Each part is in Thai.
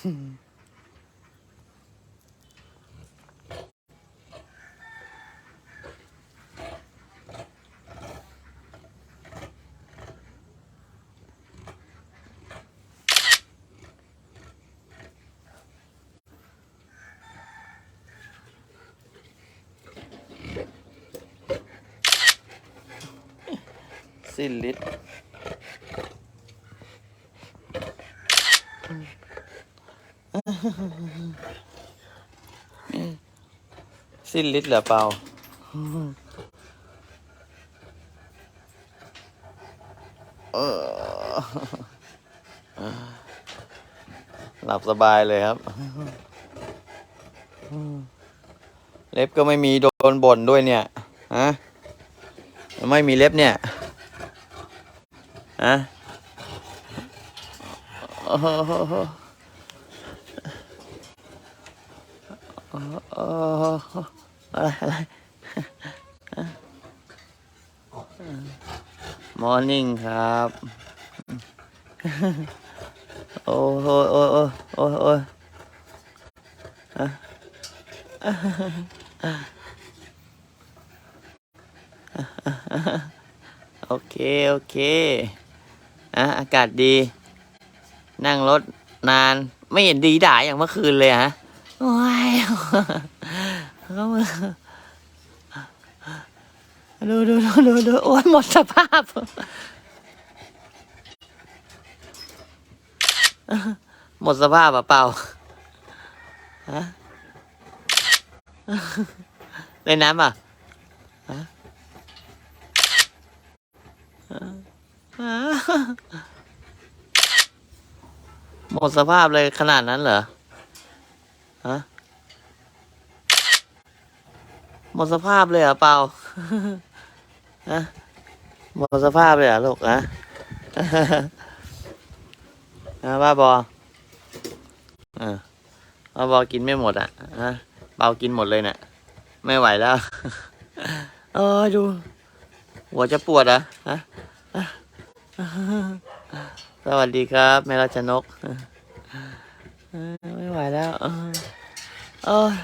สิ้นฤทธิ์ สิ้นฤทธิ์เหรอเปล่าหลับสบายเลยครับ เล็บก็ไม่มีโดนบ่นด้วยเนี่ย ฮะ ไม่มีเล็บเนี่ย ฮะ โอ้โหโอ้โหอะไรอะไร มอร์นิ่งครับ โอ้โหโอ้โหโอ้โหโอ้ฮะโอเค โอเคอะอากาศดี นั่งรถนานไม่เห็นดีด่าอย่างเมื่อคืนเลยฮะ โอ้ยเขามาดูดูดูดูดูโอ้ยหมดสภาพหมดสภาพอะเปล่าฮะเล่นน้ำอะฮะหมดสภาพเลยขนาดนั้นเหรอ ฮะ หมดสภาพเลยเหรอเปล่าฮะหมดสภาพเลยเหรอลูกฮะฮะบ้าบออ่าบ้าบอกินไม่หมดอะฮะเปากินหมดเลยเนี่ยไม่ไหวแล้วเออดูหัวจะปวดอะฮะสวัสดีครับแม่ราชนกไม่ไหวแล้วเออโอ้ย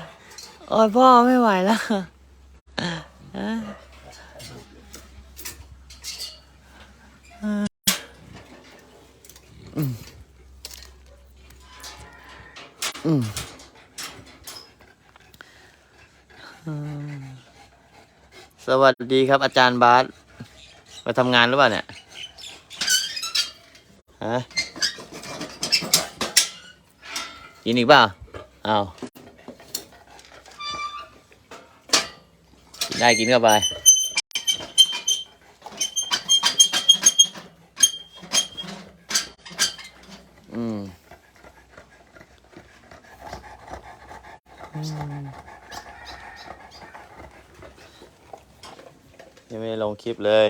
โอ้ยพ่อไม่ไหวแล้วฮะ อืม อืมสวัสดีครับอาจารย์บาสมาทำงานหรือเปล่าเนี่ย ฮะกินอีกเปล่าเอากินได้กินเข้าไป อืมยังไม่ลงคลิปเลย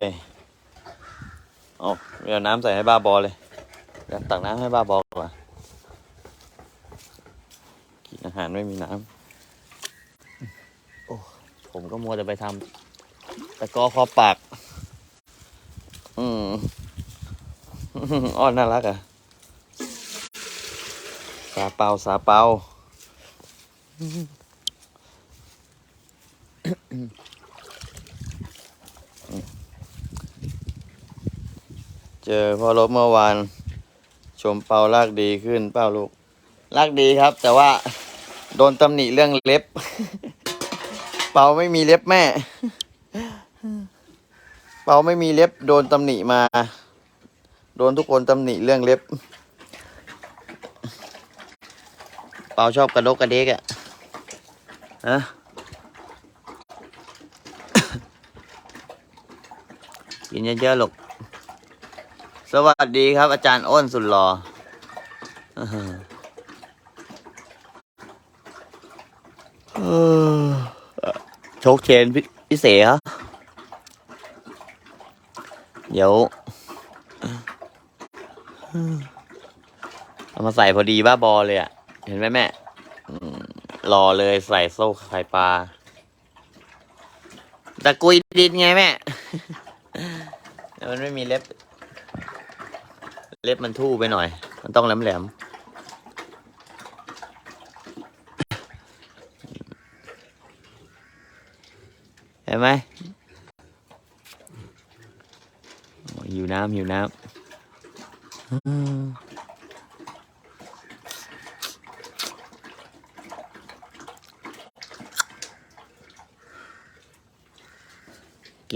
โอ้เดี๋ยวน้ำใส่ให้บ้าบอเลยเดี๋ยวตักน้ำให้บ้าบอก่อนกินอาหารไม่มีน้ำโอ้ผมก็มัวแต่ไปทำตะกอคอปาก อืมอ้อนน่ารักอะ สาเปาสาเปาเจอพ่อลบเมื่อวาน ชมเปาลากดีขึ้นเปล่าลูกลากดีครับ แต่ว่าโดนตำหนิเรื่องเล็บ เปาไม่มีเล็บแม่ เปาไม่มีเล็บ โดนตำหนิมา โดนทุกคนตำหนิเรื่องเล็บ เปาชอบกระดกกระเดกอะฮะกินเยอะๆลูกสวัสดีครับ อาจารย์อ้นสุดหล่ออื้อหือเออโชคเชนพิพิเศษครับเดี๋ยวเอามาใส่พอดีบ้าบอเลยอะ เห็นไหมแม่รอเลยใส่โซ่ไข่ปลาตะกุยดินไงแม่มันไม่มีเล็บ เล็บมันทู่ไปหน่อย มันต้องแหลมแหลมเห็นไหมหิวน้ำหิวน้ำ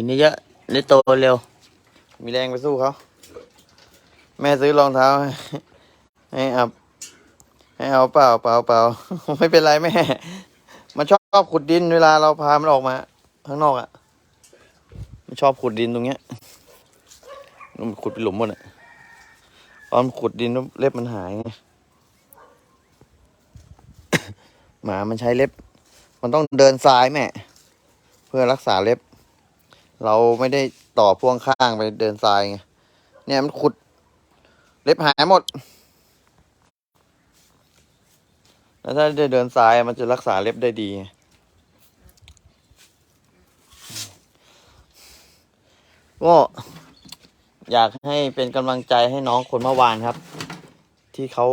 กินเยอะๆได้โตเร็ว มีแรงไปสู้เขา แม่ซื้อรองเท้า ให้อับ ให้เอาเปล่าเปล่าเปล่าไม่เป็นไรแม่ มันชอบขุดดินเวลาเราพามันออกมา ข้างนอกอะ่ะ มันชอบขุดดินตรงเนี้ยมันขุดเป็นหลุมหมดอะ่ะตอนขุดดินเล็บมันหายไงหมามันใช้เล็บ มันต้องเดินซ้ายแม่ เพื่อรักษาเล็บ เราไม่ได้ต่อพ่วงข้างไปเดินซ้ายไงเนี่ยมันขุด เล็บหายหมด แล้วถ้าได้เดินซ้ายมันจะรักษาเล็บได้ดี ก็อยากให้เป็นกำลังใจให้น้องคนเมื่อวานครับ ที่เขา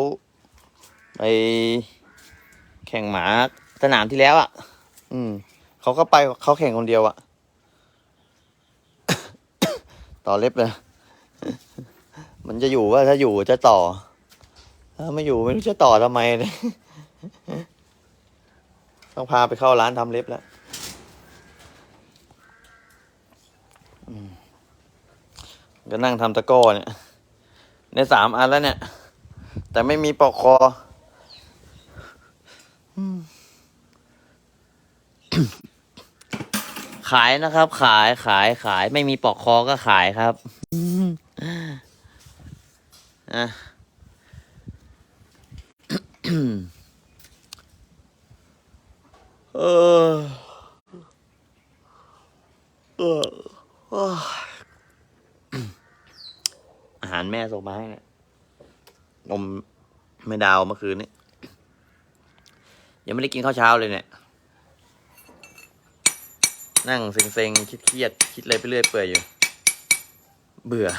ไปแข่งหมาสนามที่แล้วอะ่ะ อืม เขาก็ไปเขาแข่งคนเดียวอะ่ะ ต่อเล็บเลย มันจะอยู่ว่าถ้าอยู่จะต่อ ถ้าไม่อยู่ไม่รู้จะต่อทำไมเลยต้องพาไปเข้าร้านทำเล็บแล้วก็นั่งทำตะก้อเนี่ย ในสามอันแล้วเนี่ย แต่ไม่มีปลอกคอ ขายนะครับ ขายขายขาย ไม่มีปลอกคอก็ขายครับอะเออเอออาหารแม่ส่งมาให้เนี่ยนมไม่ดาวเมื่อคืนนี้ยังไม่ได้กินข้าวเช้าเลยเนี่ย นั่งเซ็งๆคิดเครียดคิดอะไรไปเรื่อยเปื่อยอยู่ เบื่อ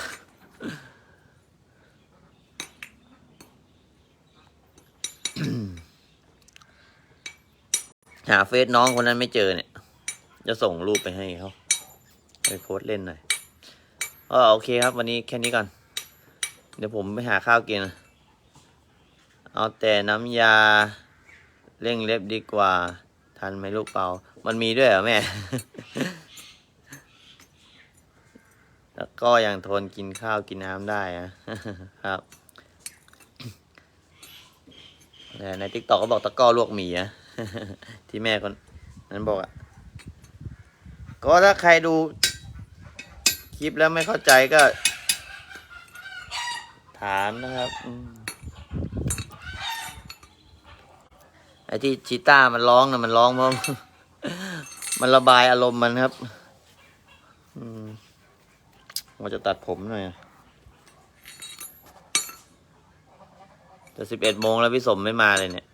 หาเฟซน้องคนนั้นไม่เจอเนี่ย จะส่งรูปไปให้เขาไปโพสเล่นหน่อยก็โอเคครับ วันนี้แค่นี้ก่อน เดี๋ยวผมไปหาข้าวกินเอาแต่น้ำยาเร่งเล็บดีกว่า ทันไหมลูกเปา มันมีด้วยเหรอแม่ แล้วก็ยังทนกินข้าวกินน้ำได้อะครับแต่ในทิกตอกก็บอกตะกร้อลวกหมี่อะที่แม่คนนั้นบอกอะก็ถ้าใครดูคลิปแล้วไม่เข้าใจก็ ถามนะครับอืม ไอ้ที่ชีต้ามันร้องนะมันร้องเพราะมันระบายอารมณ์มันครับ อืมว่าจะตัดผมหน่อยจะสิบเอ็ดโมงแล้วพี่สมไม่มาเลยเนี่ย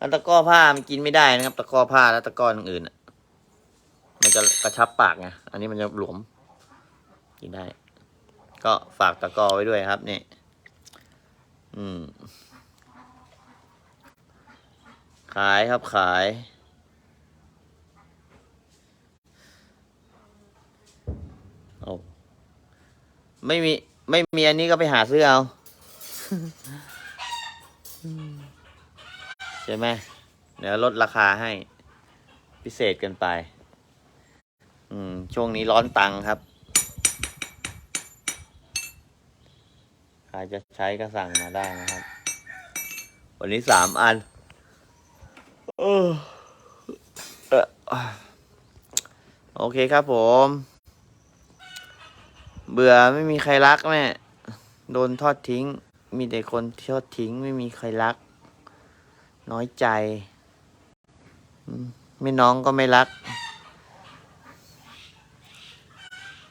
อันตะก้อผ้ามันกินไม่ได้นะครับ ตะก้อผ้าแล้วตะก้อนอื่นอะมันจะกระชับปากไง อันนี้มันจะหลวม กินได้ ก็ฝากตะก้อไว้ด้วยครับนี่ อืม ขายครับขายโอ้ไม่มี ไม่มีอันนี้ก็ไปหาซื้อเอา ใช่ไหม เดี๋ยวลดราคาให้ พิเศษเกันไป อืม ช่วงนี้ร้อนตังค์ครับ ใครจะใช้ก็สั่งมาได้นะครับ วันนี้สามอัน เออโอเคครับผม เบื่อไม่มีใครรักแม่ โดนทอดทิ้ง มีแต่คนทอดทิ้งไม่มีใครรัก น้อยใจ ไม่น้องก็ไม่รัก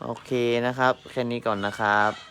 โอเคนะครับ แค่นี้ก่อนนะครับ